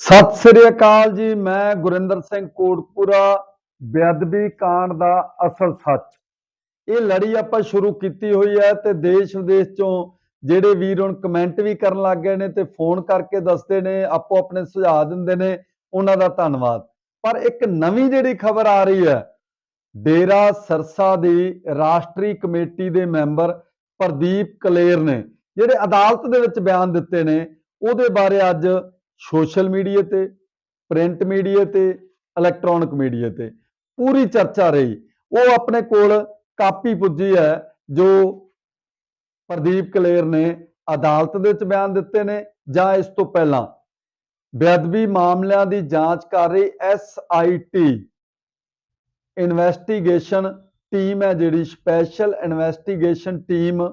ਸਤਿ ਸ੍ਰੀ ਅਕਾਲ ਜੀ, ਮੈਂ ਗੁਰਿੰਦਰ ਸਿੰਘ ਕੋਟਪੁਰਾ, ਬੇਅਦਬੀ ਕਾਂਡ ਦਾ ਅਸਲ ਸੱਚ। ਇਹ ਲੜੀ ਆਪਾਂ ਸ਼ੁਰੂ ਕੀਤੀ ਹੋਈ ਹੈ ਤੇ ਦੇਸ਼ ਵਿਦੇਸ਼ ਚੋਂ ਜਿਹੜੇ ਵੀਰ ਹੁਣ ਕਮੈਂਟ ਵੀ ਕਰਨ ਲੱਗ ਗਏ ਨੇ ਤੇ ਫੋਨ ਕਰਕੇ ਦੱਸਦੇ ਨੇ, ਆਪੋ ਆਪਣੇ ਸੁਝਾਅ ਦਿੰਦੇ ਨੇ, ਉਹਨਾਂ ਦਾ ਧੰਨਵਾਦ। ਪਰ ਇੱਕ ਨਵੀਂ ਜਿਹੜੀ ਖਬਰ ਆ ਰਹੀ ਹੈ, ਡੇਰਾ ਸਰਸਾ ਦੀ ਰਾਸ਼ਟਰੀ ਕਮੇਟੀ ਦੇ ਮੈਂਬਰ ਪ੍ਰਦੀਪ ਕਲੇਰ ਨੇ, ਜਿਹੜੇ ਅਦਾਲਤ ਦੇ ਵਿੱਚ ਬਿਆਨ ਦਿੱਤੇ ਨੇ, ਉਹਦੇ ਬਾਰੇ ਅੱਜ ਸੋਸ਼ਲ ਮੀਡੀਆ ਤੇ, ਪ੍ਰਿੰਟ ਮੀਡੀਆ ਤੇ, ਇਲੈਕਟ੍ਰੋਨਿਕ ਮੀਡੀਆ ਤੇ। ਪੂਰੀ ਚਰਚਾ ਰਹੀ। ਉਹ ਆਪਣੇ ਕੋਲ ਕਾਪੀ ਪੁੱਜੀ ਹੈ, ਜੋ ਪ੍ਰਦੀਪ ਕਲੇਰ ਨੇ ਅਦਾਲਤ ਦੇ ਵਿੱਚ ਬਿਆਨ ਦਿੱਤੇ ਨੇ, ਜਾਂ ਇਸ ਤੋਂ ਪਹਿਲਾਂ। ਬੇਅਦਬੀ ਮਾਮਲਿਆਂ ਦੀ ਜਾਂਚ ਕਰ ਰਹੀ ਐਸਆਈਟੀ ਇਨਵੈਸਟੀਗੇਸ਼ਨ ਟੀਮ ਹੈ ਜਿਹੜੀ, ਸਪੈਸ਼ਲ ਇਨਵੈਸਟੀਗੇਸ਼ਨ ਟੀਮ,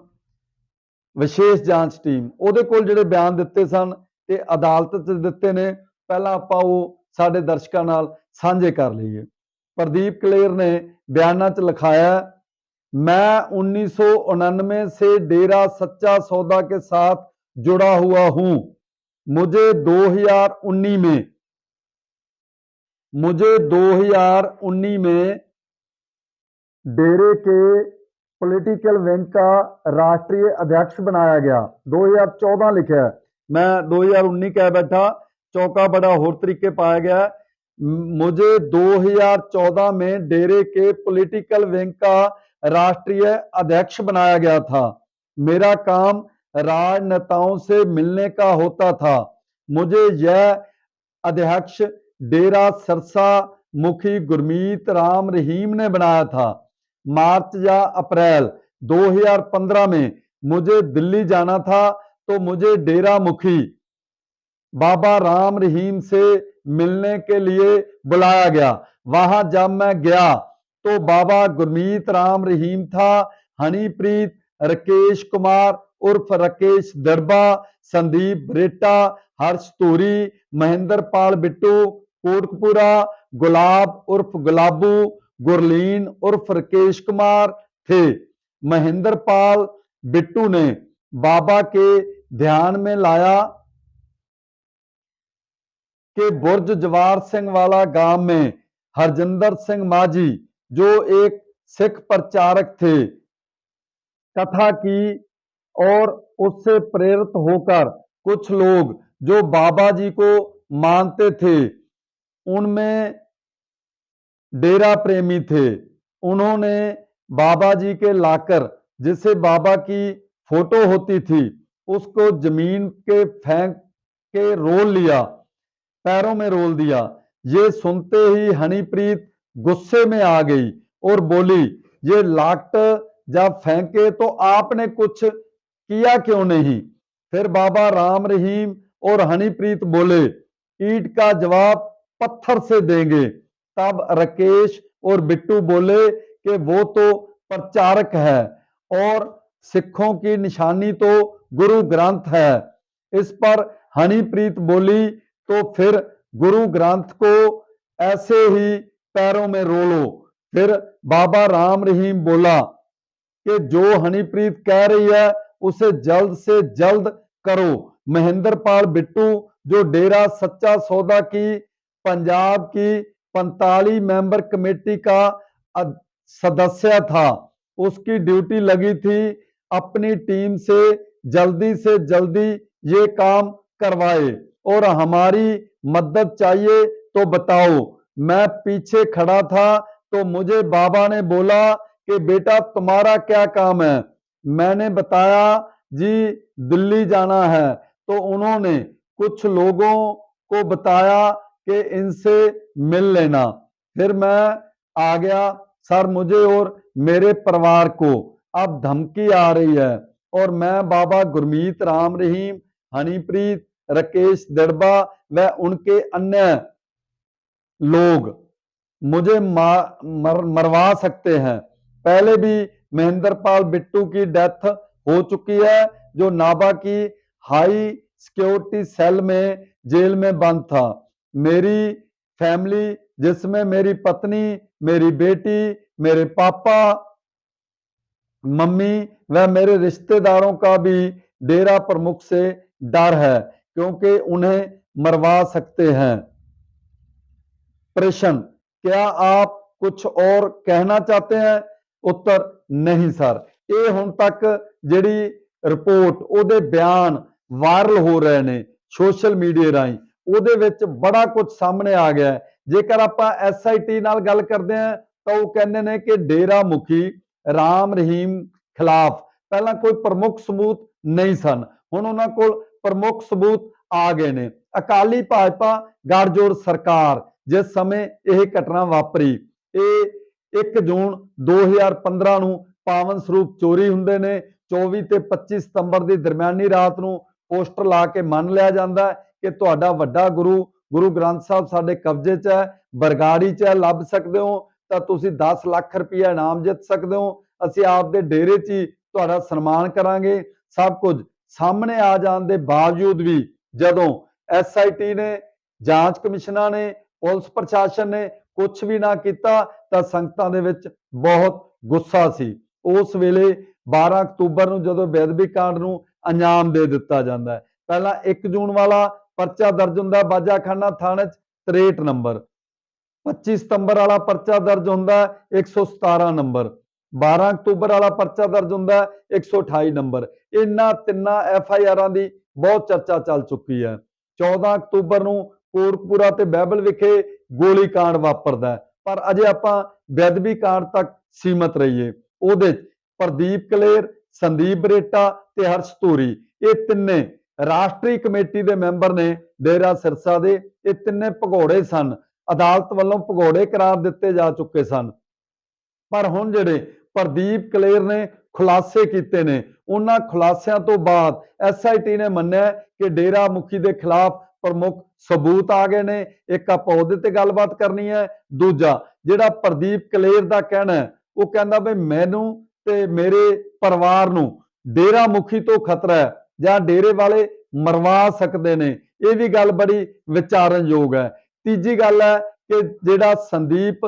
ਵਿਸ਼ੇਸ਼ ਜਾਂਚ ਟੀਮ। ਉਹਦੇ ਕੋਲ ਜਿਹੜੇ ਬਿਆਨ ਦਿੱਤੇ ਸਨ ਤੇ ਅਦਾਲਤ 'ਚ ਦਿੱਤੇ ਨੇ ਪਹਿਲਾਂ ਆਪਾਂ ਉਹ ਸਾਡੇ ਦਰਸ਼ਕਾਂ ਨਾਲ ਸਾਂਝੇ ਕਰ ਲਈਏ ਪ੍ਰਦੀਪ ਕਲੇਰ ਨੇ ਬਿਆਨਾਂ 'ਚ ਲਿਖਾਇਆ ਹੈ, मैं 1999 से डेरा सच्चा सौदा के साथ जुड़ा हुआ हूं मुझे 2019 में मुझे 2019 में डेरे के पॉलिटिकल विंग का राष्ट्रीय अध्यक्ष बनाया गया 2014 लिखा है मैं 2019 कह बैठा, चौका बड़ा और तरीके पाया गया। मुझे 2014 में डेरे के पॉलिटिकल विंग का राष्ट्रीय अध्यक्ष बनाया गया था। मेरा काम राजनेताओं से मिलने का होता था। मुझे यह अध्यक्ष डेरा सरसा मुखी गुरमीत राम रहीम ने बनाया था। मार्च या अप्रैल 2015 में मुझे दिल्ली जाना था। तो मुझे डेरा मुखी, बाबा राम रहीम से मिलने के लिए बुलाया गया। वहाँ जब मैं गया तो बाबा गुरमीत राम रहीम था, हनीप्रीत, राकेश कुमार, उर्फ़ राकेश दड़बा संदीप बरेटा हर्ष तूरी, महेंद्र पाल बिट्टू कोटकपुरा गुलाब उर्फ़ गुलाबू, गुरलीन उर्फ़ राकेश कुमार थे। महेंद्र पाल बिट्टू ने बाबा के ध्यान में लाया कि बुर्ज जवार सिंह वाला गाँव में हरजिंदर सिंह माझी, जो एक सिख प्रचारक थे, कथा की और उससे प्रेरित होकर कुछ लोग जो बाबा जी को मानते थे, उनमें डेरा प्रेमी थे। उन्होंने बाबा जी के लाकर, जिसे बाबा की फ़ोटो होती थी उसको ज़मीन के फेंक के रोल लिया, पैरों में रोल दिया। ये सुनते ही हनीप्रीत गुस्से में आ गई और बोली, ये लाट जब फेंके तो आपने कुछ किया क्यों नहीं? फिर बाबा राम रहीम और हनीप्रीत बोले, ईट का जवाब पत्थर से देंगे। तब राकेश और बिट्टू बोले कि वो तो प्रचारक है और सिखों की निशानी तो गुरु ग्रंथ है। इस पर हनीप्रीत बोली तो फिर गुरु ग्रंथ को ऐसे ही पैरों में रोलो। फिर बाबा राम रहीम बोला कि जो हनीप्रीत कह रही है, उसे जल्द से जल्द करो। महेंद्र पाल बिट्टू, जो डेरा सच्चा सौदा की, पंजाब की 45 मेंबर कमेटी का सदस्य था। उसकी ड्यूटी लगी थी अपनी टीम से जल्दी से जल्दी ये काम करवाए और हमारी मदद चाहिए तो बताओ मैं पीछे खड़ा था तो मुझे बाबा ने बोला कि बेटा तुम्हारा क्या काम है मैंने बताया जी दिल्ली जाना है तो उन्होंने कुछ लोगों को बताया कि इनसे मिल लेना फिर मैं आ गया सर मुझे और मेरे परिवार को अब धमकी आ रही है और मैं बाबा गुरमीत राम रहीम हनीप्रीत राकेश दड़बा व उनके अन्य लोग मुझे मर, मरवा सकते हैं। पहले भी महेंद्र पाल बिट्टू की डेथ हो चुकी है जो नाभा की हाई सिक्योरिटी सेल में जेल में बंद था। मेरी फैमिली जिसमें मेरी पत्नी मेरी बेटी मेरे पापा मम्मी व मेरे रिश्तेदारों का भी डेरा प्रमुख से डर है क्योंकि उन्हें मरवा सकते हैं प्रश्न क्या आप ਕੁਝ ਔਰ ਕਹਿਣਾ ਚਾਹਤੇ ਹੈ ਉੱਤਰ ਨਹੀਂ ਸਰ ਇਹ ਹੁਣ ਤੱਕ ਜਿਹੜੀ ਰਿਪੋਰਟ ਉਹਦੇ ਬਿਆਨ ਵਾਇਰਲ ਹੋ ਰਹੇ ਨੇ ਸੋਸ਼ਲ ਮੀਡੀਆ ਰਾਹੀਂ ਉਹਦੇ ਵਿੱਚ ਬੜਾ ਕੁਝ ਸਾਹਮਣੇ ਆ ਗਿਆ ਹੈ। ਜੇਕਰ ਆਪਾਂ ਐਸਆਈਟੀ ਨਾਲ ਗੱਲ ਕਰਦੇ ਹਾਂ ਤਾਂ ਉਹ ਕਹਿੰਦੇ ਨੇ ਕਿ ਡੇਰਾ ਮੁਖੀ ਰਾਮ ਰਹੀਮ ਖਿਲਾਫ। ਪਹਿਲਾਂ ਕੋਈ ਪ੍ਰਮੁੱਖ ਸਬੂਤ ਨਹੀਂ ਸਨ। ਹੁਣ ਉਹਨਾਂ ਕੋਲ ਪ੍ਰਮੁੱਖ ਸਬੂਤ ਆ ਗਏ ਨੇ। ਅਕਾਲੀ ਭਾਜਪਾ ਗੜਜੋੜ ਸਰਕਾਰ, ਜਿਸ ਸਮੇਂ ਇਹ ਘਟਨਾ ਵਾਪਰੀ, ਇਹ 1 ਜੂਨ 2015 ਨੂੰ ਪਾਵਨ ਸਰੂਪ ਚੋਰੀ ਹੁੰਦੇ ਨੇ। 24 ਤੇ 25 ਸਤੰਬਰ ਦੀ ਦਰਮਿਆਨੀ ਰਾਤ ਨੂੰ ਪੋਸਟਰ ਲਾ ਕੇ ਮੰਨ ਲਿਆ ਜਾਂਦਾ ਹੈ ਕਿ ਤੁਹਾਡਾ ਵੱਡਾ ਗੁਰੂ ਗੁਰੂ ਗ੍ਰੰਥ ਸਾਹਿਬ ਸਾਡੇ ਕਬਜ਼ੇ 'ਚ ਹੈ, ਬਰਗਾੜੀ 'ਚ ਹੈ, ਲੱਭ ਸਕਦੇ ਹੋ। ਤਾਂ ਤੁਸੀਂ 10 ਲੱਖ ਰੁਪਇਆ ਇਨਾਮ ਜਿੱਤ ਸਕਦੇ ਹੋ। ਅਸੀਂ ਆਪਦੇ ਡੇਰੇ 'ਚ ਹੀ ਤੁਹਾਡਾ ਸਨਮਾਨ ਕਰਾਂਗੇ। ਸਭ ਕੁਝ ਸਾਹਮਣੇ ਆ ਜਾਣ ਦੇ ਬਾਵਜੂਦ ਵੀ ਜਦੋਂ ਐਸਆਈਟੀ ਨੇ, ਜਾਂਚ ਕਮਿਸ਼ਨਾਂ ਨੇ, ਪੁਲਿਸ ਪ੍ਰਸ਼ਾਸਨ ਨੇ ਕੁਝ ਵੀ ਨਾ ਕੀਤਾ, ਤਾਂ ਸੰਗਤਾਂ ਦੇ ਵਿੱਚ ਬਹੁਤ ਗੁੱਸਾ ਸੀ। ਉਸ ਵੇਲੇ 12 ਅਕਤੂਬਰ ਨੂੰ ਜਦੋਂ ਬੇਦਬੀ ਕਾਂਡ ਨੂੰ ਅੰਜਾਮ ਦੇ ਦਿੱਤਾ ਜਾਂਦਾ ਹੈ। ਪਹਿਲਾਂ 1 ਜੂਨ ਵਾਲਾ ਪਰਚਾ ਦਰਜ ਹੁੰਦਾ, ਬਾਜਾਖਾਨਾ ਥਾਣੇ 'ਚ 63 ਨੰਬਰ। 25 ਸਤੰਬਰ ਵਾਲਾ ਪਰਚਾ ਦਰਜ ਹੁੰਦਾ ਹੈ 117 ਨੰਬਰ। 12 ਅਕਤੂਬਰ ਵਾਲਾ ਪਰਚਾ ਦਰਜ ਹੁੰਦਾ ਹੈ 128 ਨੰਬਰ। ਇਹਨਾਂ ਤਿੰਨਾਂ ਐਫ ਆਈ ਆਰਾਂ ਦੀ ਬਹੁਤ ਚਰਚਾ ਚੱਲ ਚੁੱਕੀ ਹੈ। 14 ਅਕਤੂਬਰ ਨੂੰ ਕੋਟਪੂਰਾ ਤੇ ਬਹਿਬਲ ਵਿਖੇ ਗੋਲੀ ਕਾਂਡ ਵਾਪਰਦਾ ਪਰ ਅਜੇ ਆਪਾਂ ਬੇਦਬੀ ਕਾਂਡ ਤੱਕ ਸੀਮਤ ਰਹੀਏ। ਉਹਦੇ ਪ੍ਰਦੀਪ ਕਲੇਰ, ਸੰਦੀਪ ਬਰੇਟਾ ਤੇ ਹਰਸ਼ ਧੂਰੀ। ਇਹ ਤਿੰਨੇ ਰਾਸ਼ਟਰੀ ਕਮੇਟੀ ਦੇ ਮੈਂਬਰ ਨੇ, ਡੇਰਾ ਸਿਰਸਾ ਦੇ। ਇਹ ਤਿੰਨੇ ਭਗੌੜੇ ਸਨ। ਅਦਾਲਤ ਵੱਲੋਂ ਭਗੌੜੇ ਕਰਾਰ ਦਿੱਤੇ ਜਾ ਚੁੱਕੇ ਸਨ। ਪਰ ਹੁਣ ਜਿਹੜੇ ਪ੍ਰਦੀਪ ਕਲੇਰ ਨੇ ਖੁਲਾਸੇ ਕੀਤੇ ਨੇ, ਉਹਨਾਂ ਖੁਲਾਸਿਆਂ ਤੋਂ ਬਾਅਦ ਐਸਆਈਟੀ ਨੇ ਮੰਨਿਆ ਕਿ ਡੇਰਾ ਮੁਖੀ ਦੇ ਖਿਲਾਫ ਪ੍ਰਮੁੱਖ ਸਬੂਤ ਆ ਗਏ ਨੇ। ਇੱਕ ਆਪਾਂ ਉਹਦੇ ਤੇ ਗੱਲਬਾਤ ਕਰਨੀ ਹੈ। ਦੂਜਾ, ਜਿਹੜਾ ਪ੍ਰਦੀਪ ਕਲੇਰ ਦਾ ਕਹਿਣਾ ਹੈ, ਉਹ ਕਹਿੰਦਾ ਵੀ ਮੈਨੂੰ ਤੇ ਮੇਰੇ ਪਰਿਵਾਰ ਨੂੰ ਡੇਰਾ ਮੁਖੀ ਤੋਂ ਖਤਰਾ ਹੈ ਜਾਂ ਡੇਰੇ ਵਾਲੇ ਮਰਵਾ ਸਕਦੇ ਨੇ। ਇਹ ਵੀ ਗੱਲ ਬੜੀ ਵਿਚਾਰਨਯੋਗ ਹੈ। ਤੀਜੀ ਗੱਲ ਹੈ ਕਿ ਜਿਹੜਾ ਸੰਦੀਪ,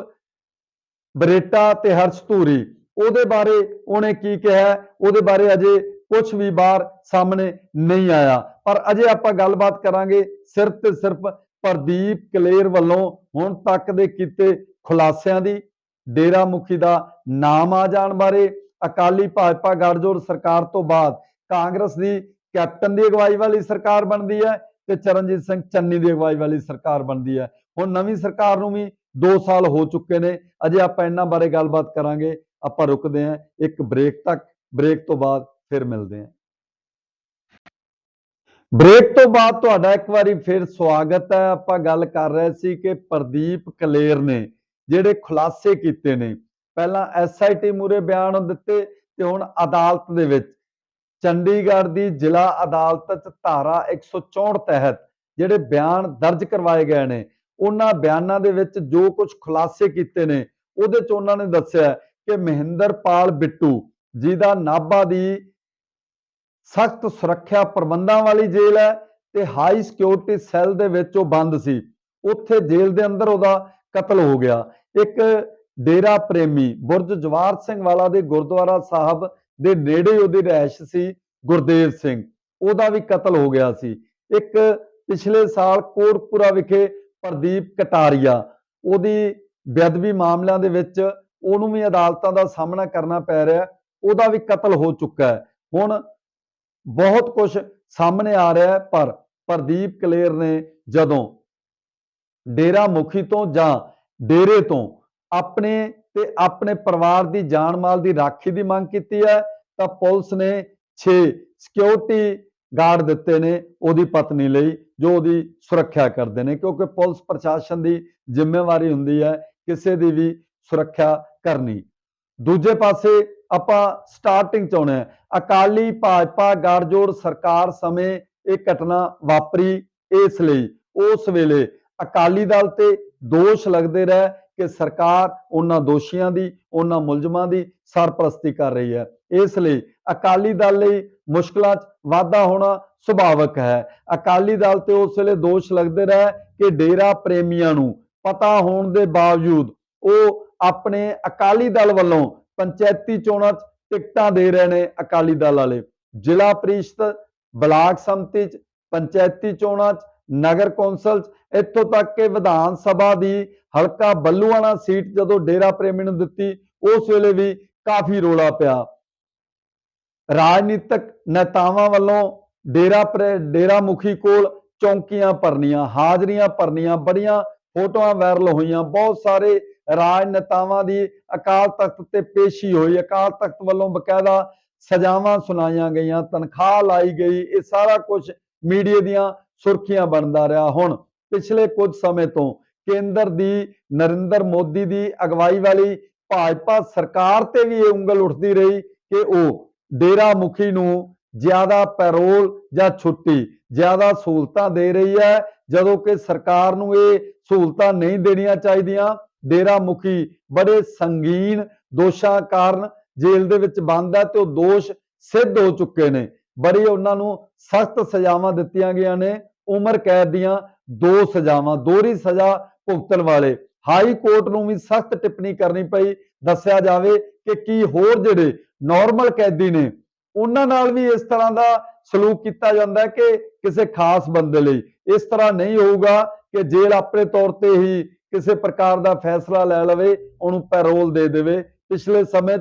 ਬਰੇਟਾ ਤੇ ਹਰਸ਼ ਧੂਰੀ, ਉਹਦੇ ਬਾਰੇ ਉਹਨੇ ਕੀ ਕਿਹਾ? ਉਹਦੇ ਬਾਰੇ ਅਜੇ ਕੁਝ ਵੀ ਬਾਹਰ ਸਾਹਮਣੇ ਨਹੀਂ ਆਇਆ। ਪਰ ਅਜੇ ਆਪਾਂ ਗੱਲਬਾਤ ਕਰਾਂਗੇ ਸਿਰਫ ਤੇ ਸਿਰਫ ਪ੍ਰਦੀਪ ਕਲੇਰ ਵੱਲੋਂ। ਹੁਣ ਤੱਕ ਦੇ ਕੀਤੇ ਖੁਲਾਸਿਆਂ ਦੀ ਡੇਰਾ ਮੁਖੀ ਦਾ ਨਾਮ ਆ ਜਾਣ ਬਾਰੇ। ਅਕਾਲੀ ਭਾਜਪਾ ਗੜਜੋੜ ਸਰਕਾਰ ਤੋਂ ਬਾਅਦ ਕਾਂਗਰਸ ਦੀ ਕੈਪਟਨ ਦੀ ਅਗਵਾਈ ਵਾਲੀ ਸਰਕਾਰ ਬਣਦੀ ਹੈ। ਤੇ ਚਰਨਜੀਤ ਸਿੰਘ ਚੰਨੀ ਦੀ ਅਗਵਾਈ ਵਾਲੀ ਸਰਕਾਰ ਬਣਦੀ ਹੈ। ਹੁਣ ਨਵੀਂ ਸਰਕਾਰ ਨੂੰ ਵੀ 2 ਸਾਲ ਹੋ ਚੁੱਕੇ ਨੇ। ਅਜੇ ਆਪਾਂ ਇਹਨਾਂ ਬਾਰੇ ਗੱਲਬਾਤ ਕਰਾਂਗੇ। ਆਪਾਂ ਰੁਕਦੇ ਹਾਂ। ਇੱਕ ਬ੍ਰੇਕ ਤੱਕ। ਬ੍ਰੇਕ ਤੋਂ ਬਾਅਦ ਫਿਰ ਮਿਲਦੇ ਹਾਂ। ਬ੍ਰੇਕ ਤੋਂ ਬਾਅਦ ਤੁਹਾਡਾ ਇੱਕ ਵਾਰੀ ਫਿਰ ਸਵਾਗਤ ਹੈ। ਆਪਾਂ ਗੱਲ ਕਰ ਰਹੇ ਸੀ ਕਿ ਪ੍ਰਦੀਪ ਕਲੇਰ ਨੇ ਜਿਹੜੇ ਖੁਲਾਸੇ ਕੀਤੇ ਨੇ। ਪਹਿਲਾਂ ਐਸਆਈਟੀ ਮੂਰੇ ਬਿਆਨ ਦਿੱਤੇ ਤੇ ਹੁਣ ਅਦਾਲਤ ਦੇ ਵਿੱਚ ਚੰਡੀਗੜ੍ਹ ਦੀ ਜ਼ਿਲ੍ਹਾ ਅਦਾਲਤ 'ਚ ਧਾਰਾ 164 ਤਹਿਤ ਜਿਹੜੇ ਬਿਆਨ ਦਰਜ ਕਰਵਾਏ ਗਏ ਨੇ, ਉਹਨਾਂ ਬਿਆਨਾਂ ਦੇ ਵਿੱਚ ਜੋ ਕੁਝ ਖੁਲਾਸੇ ਕੀਤੇ ਨੇ, ਉਹਦੇ 'ਚ ਉਹਨਾਂ ਨੇ ਦੱਸਿਆ ਕਿ ਮਹਿੰਦਰਪਾਲ ਬਿੱਟੂ, ਜਿਹਦਾ ਨਾਭਾ ਦੀ ਸਖਤ ਸੁਰੱਖਿਆ ਪ੍ਰਬੰਧਾਂ ਵਾਲੀ ਜੇਲ੍ਹ ਹੈ ਤੇ ਹਾਈ ਸਿਕਿਉਰਿਟੀ ਸੈੱਲ ਦੇ ਵਿੱਚ ਉਹ ਬੰਦ ਸੀ, ਉੱਥੇ ਜੇਲ੍ਹ ਦੇ ਅੰਦਰ ਉਹਦਾ ਕਤਲ ਹੋ ਗਿਆ। ਇੱਕ ਡੇਰਾ ਪ੍ਰੇਮੀ ਬੁਰਜ ਜਵਾਰ ਸਿੰਘ ਵਾਲਾ ਦੇ ਗੁਰਦੁਆਰਾ ਸਾਹਿਬ ਦੇ ਨੇੜੇ ਉਹਦੀ ਰਹਿائش ਸੀ ਗੁਰਦੇਵ ਸਿੰਘ। ਉਹਦਾ ਵੀ ਕਤਲ ਹੋ ਗਿਆ ਸੀ। ਇੱਕ ਪਿਛਲੇ ਸਾਲ ਕੋਟਪੁਰਾ ਵਿਖੇ ਪ੍ਰਦੀਪ ਕਟਾਰੀਆ, ਉਹਦੀ ਬੇਅਦਬੀ ਮਾਮਲਿਆਂ ਦੇ ਵਿੱਚ ਉਹਨੂੰ ਵੀ ਅਦਾਲਤਾਂ ਦਾ ਸਾਹਮਣਾ ਕਰਨਾ ਪੈ ਰਿਹਾ, ਉਹਦਾ ਵੀ ਕਤਲ ਹੋ ਚੁੱਕਾ ਹੈ। ਹੁਣ ਬਹੁਤ ਕੁਝ ਸਾਹਮਣੇ ਆ ਰਿਹਾ ਪਰ ਪ੍ਰਦੀਪ ਕਲੇਰ ਨੇ ਜਦੋਂ ਡੇਰਾ ਮੁਖੀ ਤੋਂ ਜਾਂ ਡੇਰੇ ਤੋਂ ਆਪਣੇ ਤੇ ਆਪਣੇ ਪਰਿਵਾਰ ਦੀ ਜਾਨ ਮਾਲ ਦੀ ਰਾਖੀ ਦੀ ਮੰਗ ਕੀਤੀ ਹੈ, ਤਾਂ ਪੁਲਿਸ ਨੇ 6 ਸਿਕਿਉਰਿਟੀ ਗਾਰਡ ਦਿੱਤੇ ਨੇ ਉਹਦੀ ਪਤਨੀ ਲਈ, ਜੋ ਉਹਦੀ ਸੁਰੱਖਿਆ ਕਰਦੇ ਨੇ, ਕਿਉਂਕਿ ਪੁਲਿਸ ਪ੍ਰਸ਼ਾਸਨ ਦੀ ਜ਼ਿੰਮੇਵਾਰੀ ਹੁੰਦੀ ਹੈ ਕਿਸੇ ਦੀ ਵੀ ਸੁਰੱਖਿਆ ਕਰਨੀ। ਦੂਜੇ ਪਾਸੇ ਆਪਾਂ ਸਟਾਰਟਿੰਗ ਚ ਆਉਣਾ ਅਕਾਲੀ ਭਾਜਪਾ ਗੜਜੋੜ ਸਰਕਾਰ ਸਮੇਂ ਇਹ ਘਟਨਾ ਵਾਪਰੀ, ਇਸ ਲਈ ਉਸ ਵੇਲੇ ਅਕਾਲੀ ਦਲ ਤੇ ਦੋਸ਼ ਲੱਗਦੇ ਰਹੇ ਕਿ ਸਰਕਾਰ ਉਹਨਾਂ ਦੋਸ਼ੀਆਂ ਦੀ, ਉਹਨਾਂ ਮੁਲਜ਼ਮਾਂ ਦੀ ਸਰਪ੍ਰਸਤੀ ਕਰ ਰਹੀ ਹੈ। ਇਸ ਲਈ ਅਕਾਲੀ ਦਲ ਲਈ ਮੁਸ਼ਕਲਾਂ 'ਚ ਵਾਧਾ ਹੋਣਾ ਸੁਭਾਵਕ ਹੈ। ਅਕਾਲੀ ਦਲ ਤੇ ਉਸ ਵੇਲੇ ਦੋਸ਼ ਲੱਗਦੇ ਰਹੇ ਕਿ ਡੇਰਾ ਪ੍ਰੇਮੀਆਂ ਨੂੰ ਪਤਾ ਹੋਣ ਦੇ ਬਾਵਜੂਦ ਉਹ ਆਪਣੇ ਅਕਾਲੀ ਦਲ ਵੱਲੋਂ ਪੰਚਾਇਤੀ ਚੋਣਾਂ 'ਚ ਟਿਕਟਾਂ ਦੇ ਰਹੇ ਨੇ ਅਕਾਲੀ ਦਲ ਵਾਲੇ। ਜ਼ਿਲ੍ਹਾ ਪ੍ਰੀਸ਼ਦ, ਬਲਾਕ ਸੰਮਤੀ 'ਚ, ਪੰਚਾਇਤੀ ਚੋਣਾਂ 'ਚ, ਨਗਰ ਕੌਂਸਲ 'ਚ, ਇੱਥੋਂ ਤੱਕ ਕਿ ਵਿਧਾਨ ਸਭਾ ਦੀ ਹਲਕਾ ਬੱਲੂਆਣਾ ਸੀਟ ਜਦੋਂ ਡੇਰਾ ਪ੍ਰੇਮੀ ਨੂੰ ਦਿੱਤੀ, ਉਸ ਵੇਲੇ ਵੀ ਕਾਫੀ ਰੋਲਾ ਪਿਆ। ਰਾਜਨੀਤਿਕ ਨੇਤਾਵਾਂ ਵੱਲੋਂ ਡੇਰਾ ਡੇਰਾ ਮੁਖੀ ਕੋਲ ਚੌਂਕੀਆਂ ਭਰਨੀਆਂ, ਹਾਜ਼ਰੀਆਂ ਭਰਨੀਆਂ, ਬੜੀਆਂ ਫੋਟੋਆਂ ਵਾਇਰਲ ਹੋਈਆਂ। ਬਹੁਤ ਸਾਰੇ ਰਾਜਨੇਤਾਵਾਂ ਦੀ ਅਕਾਲ ਤਖਤ ਤੇ ਪੇਸ਼ੀ ਹੋਈ। ਅਕਾਲ ਤਖਤ ਵੱਲੋਂ ਬਕਾਇਦਾ ਸਜ਼ਾਵਾਂ ਸੁਣਾਈਆਂ ਗਈਆਂ, ਤਨਖਾਹ ਲਾਈ ਗਈ। ਇਹ ਸਾਰਾ ਕੁਝ ਮੀਡੀਆ ਦੀਆਂ ਸੁਰਖੀਆਂ ਬਣਦਾ ਰਿਹਾ। ਹੁਣ ਪਿਛਲੇ ਕੁਝ ਸਮੇਂ ਤੋਂ ਕੇਂਦਰ ਦੀ, ਨਰਿੰਦਰ ਮੋਦੀ ਦੀ ਅਗਵਾਈ ਵਾਲੀ ਭਾਜਪਾ ਸਰਕਾਰ ਤੇ ਵੀ ਇਹ ਉਂਗਲ ਉੱਠਦੀ ਰਹੀ ਕਿ ਉਹ ਡੇਰਾ ਮੁਖੀ ਨੂੰ ਜ਼ਿਆਦਾ ਪੈਰੋਲ ਜਾਂ ਛੁੱਟੀ, ਜ਼ਿਆਦਾ ਸਹੂਲਤਾਂ ਦੇ ਰਹੀ ਹੈ। ਜਦੋਂ ਕਿ ਸਰਕਾਰ ਨੂੰ ਇਹ ਸਹੂਲਤਾਂ ਨਹੀਂ ਦੇਣੀਆਂ ਚਾਹੀਦੀਆਂ, ਡੇਰਾ ਮੁਖੀ ਬੜੇ ਸੰਗੀਨ ਦੋਸ਼ਾਂ ਕਾਰਨ ਜੇਲ੍ਹ ਦੇ ਵਿੱਚ ਬੰਦ ਹੈ ਤੇ ਉਹ ਦੋਸ਼ ਸਿੱਧ ਹੋ ਚੁੱਕੇ ਨੇ। ਬੜੀ ਉਹਨਾਂ ਨੂੰ ਸਖਤ ਸਜ਼ਾਵਾਂ ਦਿੱਤੀਆਂ ਗਈਆਂ ਨੇ, ਉਮਰ ਕੈਦ ਦੀਆਂ ਦੋ ਸਜ਼ਾਵਾਂ, ਦੋਹਰੀ ਸਜ਼ਾ ਭੁਗਤਣ ਵਾਲੇ। ਹਾਈ ਕੋਰਟ ਨੂੰ ਵੀ ਸਖਤ ਟਿੱਪਣੀ ਕਰਨੀ ਪਈ। ਦੱਸਿਆ ਜਾਵੇ ਕਿ ਕੀ ਹੋਰ ਜਿਹੜੇ ਨਾਰਮਲ ਕੈਦੀ ਨੇ, ਉਹਨਾਂ ਨਾਲ ਵੀ ਇਸ ਤਰ੍ਹਾਂ ਦਾ ਸਲੂਕ ਕੀਤਾ ਜਾਂਦਾ ਕਿ ਕਿਸੇ ਖਾਸ ਬੰਦੇ ਲਈ। ਇਸ ਤਰ੍ਹਾਂ ਨਹੀਂ ਹੋਊਗਾ ਕਿ ਜੇਲ੍ਹ ਆਪਣੇ ਤੌਰ ਤੇ ਹੀ ਕਿਸੇ ਪ੍ਰਕਾਰ ਦਾ ਫੈਸਲਾ ਲੈ ਲਵੇ, ਉਹਨੂੰ ਪੈਰੋਲ ਦੇ ਦੇਵੇ। ਪਿਛਲੇ ਸਮੇਂ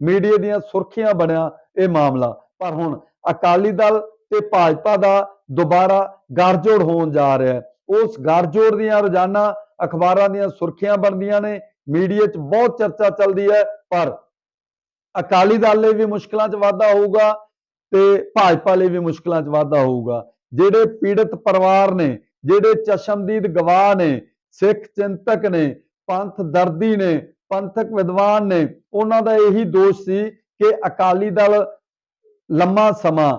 ਮੀਡੀਆ ਦੀਆਂ ਸੁਰਖੀਆਂ ਬਣਿਆ ਇਹ ਮਾਮਲਾ। ਪਰ ਹੁਣ ਅਕਾਲੀ ਦਲ ਤੇ ਭਾਜਪਾ ਦਾ ਦੁਬਾਰਾ ਗੜਜੋੜ ਹੋਣ ਜਾ ਰਿਹਾ ਹੈ। ਉਸ ਗੜਜੋੜ ਦੀਆਂ ਰੋਜ਼ਾਨਾ ਅਖਬਾਰਾਂ ਦੀਆਂ ਸੁਰਖੀਆਂ ਬਣਦੀਆਂ ਨੇ, ਮੀਡੀਆ 'ਚ ਬਹੁਤ ਚਰਚਾ ਚੱਲਦੀ ਹੈ, ਪਰ ਅਕਾਲੀ ਦਲ ਲਈ ਵੀ ਮੁਸ਼ਕਲਾਂ 'ਚ ਵਾਧਾ ਹੋਊਗਾ ਤੇ ਭਾਜਪਾ ਲਈ ਵੀ ਮੁਸ਼ਕਲਾਂ 'ਚ ਵਾਧਾ ਹੋਊਗਾ। ਜਿਹੜੇ ਪੀੜਤ ਪਰਿਵਾਰ ਨੇ, ਜਿਹੜੇ ਚਸ਼ਮਦੀਦ ਗਵਾਹ ਨੇ, ਸਿੱਖ ਚਿੰਤਕ ਨੇ, ਪੰਥ ਦਰਦੀ ਨੇ, ਪੰਥਕ ਵਿਦਵਾਨ ਨੇ, ਉਹਨਾਂ ਦਾ ਇਹੀ ਦੋਸ਼ ਸੀ ਕਿ ਅਕਾਲੀ ਦਲ ਲੰਮਾ ਸਮਾਂ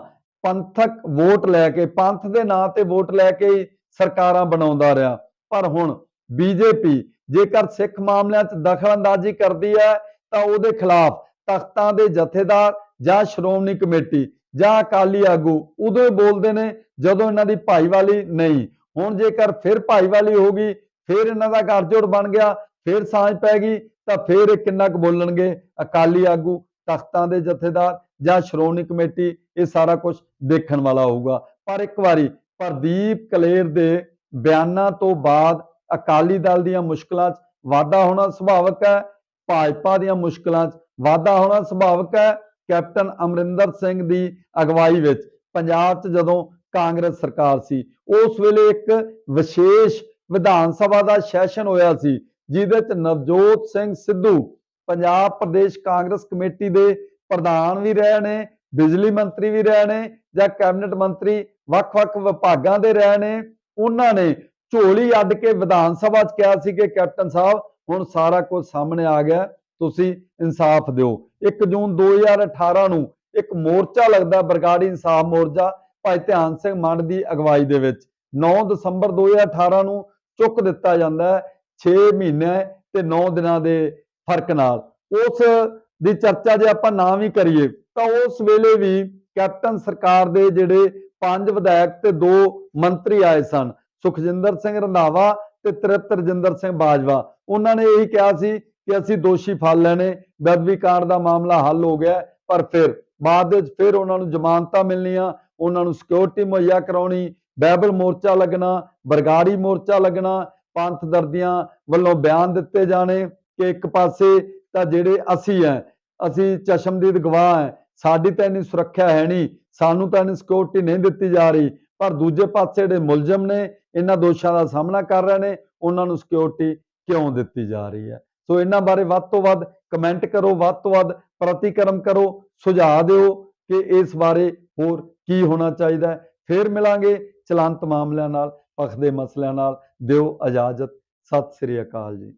ਪੰਥਕ ਵੋਟ ਲੈ ਕੇ, ਪੰਥ ਦੇ ਨਾਂ ਤੇ ਵੋਟ ਲੈ ਕੇ ਹੀ ਸਰਕਾਰਾਂ ਬਣਾਉਂਦਾ ਰਿਹਾ। ਪਰ ਹੁਣ ਬੀਜੇਪੀ ਜੇਕਰ ਸਿੱਖ ਮਾਮਲਿਆਂ 'ਚ ਦਖਲਅੰਦਾਜ਼ੀ ਕਰਦੀ ਹੈ, ਤਾਂ ਉਹਦੇ ਖਿਲਾਫ ਤਖਤਾਂ ਦੇ ਜਥੇਦਾਰ ਜਾਂ ਸ਼੍ਰੋਮਣੀ ਕਮੇਟੀ ਜਾਂ ਅਕਾਲੀ ਆਗੂ ਉਦੋਂ ਬੋਲਦੇ ਨੇ ਜਦੋਂ ਇਹਨਾਂ ਦੀ ਭਾਈਵਾਲੀ ਨਹੀਂ। ਹੁਣ ਜੇਕਰ ਫਿਰ ਭਾਈਵਾਲੀ ਹੋ ਗਈ, ਫਿਰ ਇਹਨਾਂ ਦਾ ਗੱਠਜੋੜ ਬਣ ਗਿਆ, ਫਿਰ ਸਾਂਝ ਪੈ ਗਈ, ਤਾਂ ਫਿਰ ਇਹ ਕਿੰਨਾ ਕੁ ਬੋਲਣਗੇ? ਅਕਾਲੀ ਆਗੂ, ਤਖਤਾਂ ਦੇ ਜਥੇਦਾਰ ਜਾਂ ਸ਼੍ਰੋਮਣੀ ਕਮੇਟੀ ਇਹ ਸਾਰਾ ਕੁਝ ਦੇਖਣ ਵਾਲਾ ਹੋਊਗਾ। ਪਰ ਇੱਕ ਵਾਰੀ ਪ੍ਰਦੀਪ ਕਲੇਰ ਦੇ ਬਿਆਨਾਂ ਤੋਂ ਬਾਅਦ ਅਕਾਲੀ ਦਲ ਦੀਆਂ ਮੁਸ਼ਕਲਾਂ 'ਚ ਵਾਧਾ ਹੋਣਾ ਸੁਭਾਵਕ ਹੈ, ਭਾਜਪਾ ਦੀਆਂ ਮੁਸ਼ਕਲਾਂ 'ਚ ਵਾਧਾ ਹੋਣਾ ਸੁਭਾਵਕ ਹੈ। ਕੈਪਟਨ ਅਮਰਿੰਦਰ ਸਿੰਘ ਦੀ ਅਗਵਾਈ ਵਿੱਚ ਪੰਜਾਬ 'ਚ ਜਦੋਂ ਕਾਂਗਰਸ ਸਰਕਾਰ ਸੀ, ਉਸ ਵੇਲੇ ਇੱਕ ਵਿਸ਼ੇਸ਼ ਵਿਧਾਨ ਸਭਾ ਦਾ ਸੈਸ਼ਨ ਹੋਇਆ ਸੀ, ਜਿਹਦੇ 'ਚ ਨਵਜੋਤ ਸਿੰਘ ਸਿੱਧੂ ਪੰਜਾਬ ਪ੍ਰਦੇਸ਼ ਕਾਂਗਰਸ ਕਮੇਟੀ ਦੇ ਪ੍ਰਧਾਨ ਵੀ ਰਹੇ ਨੇ ਬਿਜਲੀ ਮੰਤਰੀ ਵੀ ਰਹੇ ਨੇ ਜਾਂ ਕੈਬਨਿਟ ਮੰਤਰੀ ਵੱਖ-ਵੱਖ ਵਿਭਾਗਾਂ ਦੇ ਰਹੇ ਨੇ, ਉਹਨਾਂ ਨੇ ਝੋਲੀ ਅੱਡ ਕੇ ਵਿਧਾਨ ਸਭਾ 'ਚ ਕਿਹਾ ਸੀ ਕਿ ਕੈਪਟਨ ਸਾਹਿਬ, ਹੁਣ ਸਾਰਾ ਕੁਝ ਸਾਹਮਣੇ ਆ ਗਿਆ, ਤੁਸੀਂ ਇਨਸਾਫ ਦਿਓ। 1 ਜੂਨ 2018 ਨੂੰ ਇੱਕ ਮੋਰਚਾ ਲੱਗਦਾ, ਬਰਗਾੜੀ ਇਨਸਾਫ ਮੋਰਚਾ, ਭਾਈ ਧਿਆਨ ਸਿੰਘ ਮੰਡ ਦੀ ਅਗਵਾਈ ਦੇ ਵਿੱਚ। 9 ਦਸੰਬਰ 2018 ਨੂੰ ਚੁੱਕ ਦਿੱਤਾ ਜਾਂਦਾ ਹੈ 6 ਮਹੀਨੇ ਤੇ 9 ਦਿਨਾਂ ਦੇ ਫ਼ਰਕ ਨਾਲ। ਉਸ ਦੀ ਚਰਚਾ ਜੇ ਆਪਾਂ ਨਾ ਵੀ ਕਰੀਏ ਤਾਂ ਉਸ ਵੇਲੇ ਵੀ ਕੈਪਟਨ ਸਰਕਾਰ ਦੇ ਜਿਹੜੇ ਪੰਜ ਵਿਧਾਇਕ ਤੇ ਦੋ ਮੰਤਰੀ ਆਏ ਸਨ, ਸੁਖਜਿੰਦਰ ਸਿੰਘ ਰੰਧਾਵਾ ਤੇ ਤ੍ਰਿਪਤ ਰਜਿੰਦਰ ਸਿੰਘ ਬਾਜਵਾ। ਉਹਨਾਂ ਨੇ ਇਹੀ ਕਿਹਾ ਸੀ ਕਿ ਅਸੀਂ ਦੋਸ਼ੀ ਫੜ ਲੈਣੇ ਬਦਵੀ ਕਾਂਡ ਦਾ ਮਾਮਲਾ ਹੱਲ ਹੋ ਗਿਆ, ਪਰ ਫਿਰ ਬਾਅਦ ਵਿੱਚ ਫਿਰ ਉਹਨਾਂ ਨੂੰ ਜ਼ਮਾਨਤਾਂ ਮਿਲਣੀਆਂ, ਉਹਨਾਂ ਨੂੰ ਸਿਕਿਉਰਿਟੀ ਮੁਹੱਈਆ ਕਰਾਉਣੀ ਬਾਈਬਲ ਮੋਰਚਾ ਲੱਗਣਾ, ਬਰਗਾੜੀ ਮੋਰਚਾ ਲੱਗਣਾ, ਪੰਥ ਦਰਦੀਆਂ ਵੱਲੋਂ ਬਿਆਨ ਦਿੱਤੇ ਜਾਣੇ ਕਿ ਇੱਕ ਪਾਸੇ ਤਾਂ ਜਿਹੜੇ ਅਸੀਂ ਹੈ, ਅਸੀਂ ਚਸ਼ਮਦੀਦ ਗਵਾਹ ਹੈ ਸਾਡੀ ਤਾਂ ਇੰਨੀ ਸੁਰੱਖਿਆ ਹੈ ਨਹੀਂ, ਸਾਨੂੰ ਤਾਂ ਇੰਨੀ ਸਿਕਿਉਰਿਟੀ ਨਹੀਂ ਦਿੱਤੀ ਜਾ ਰਹੀ, ਪਰ ਦੂਜੇ ਪਾਸੇ ਜਿਹੜੇ ਮੁਲਜ਼ਮ ਨੇ, ਇਹਨਾਂ ਦੋਸ਼ਾਂ ਦਾ ਸਾਹਮਣਾ ਕਰ ਰਹੇ ਨੇ, ਉਹਨਾਂ ਨੂੰ ਸਿਕਿਉਰਿਟੀ ਕਿਉਂ ਦਿੱਤੀ ਜਾ ਰਹੀ ਹੈ? ਸੋ ਇਹਨਾਂ ਬਾਰੇ ਵੱਧ ਤੋਂ ਵੱਧ ਕਮੈਂਟ ਕਰੋ, ਵੱਧ ਤੋਂ ਵੱਧ ਪ੍ਰਤੀਕਰਮ ਕਰੋ, ਸੁਝਾਅ ਦਿਓ ਕਿ ਇਸ ਬਾਰੇ ਹੋਰ ਕੀ ਹੋਣਾ ਚਾਹੀਦਾ ਹੈ। ਫੇਰ ਮਿਲਾਂਗੇ ਚਲੰਤ ਮਾਮਲਿਆਂ ਨਾਲ ਪਖਦੇ ਮਸਲਿਆਂ ਨਾਲ। ਦਿਓ ਇਜਾਜ਼ਤ। ਸਤਿ ਸ੍ਰੀ ਅਕਾਲ ਜੀ।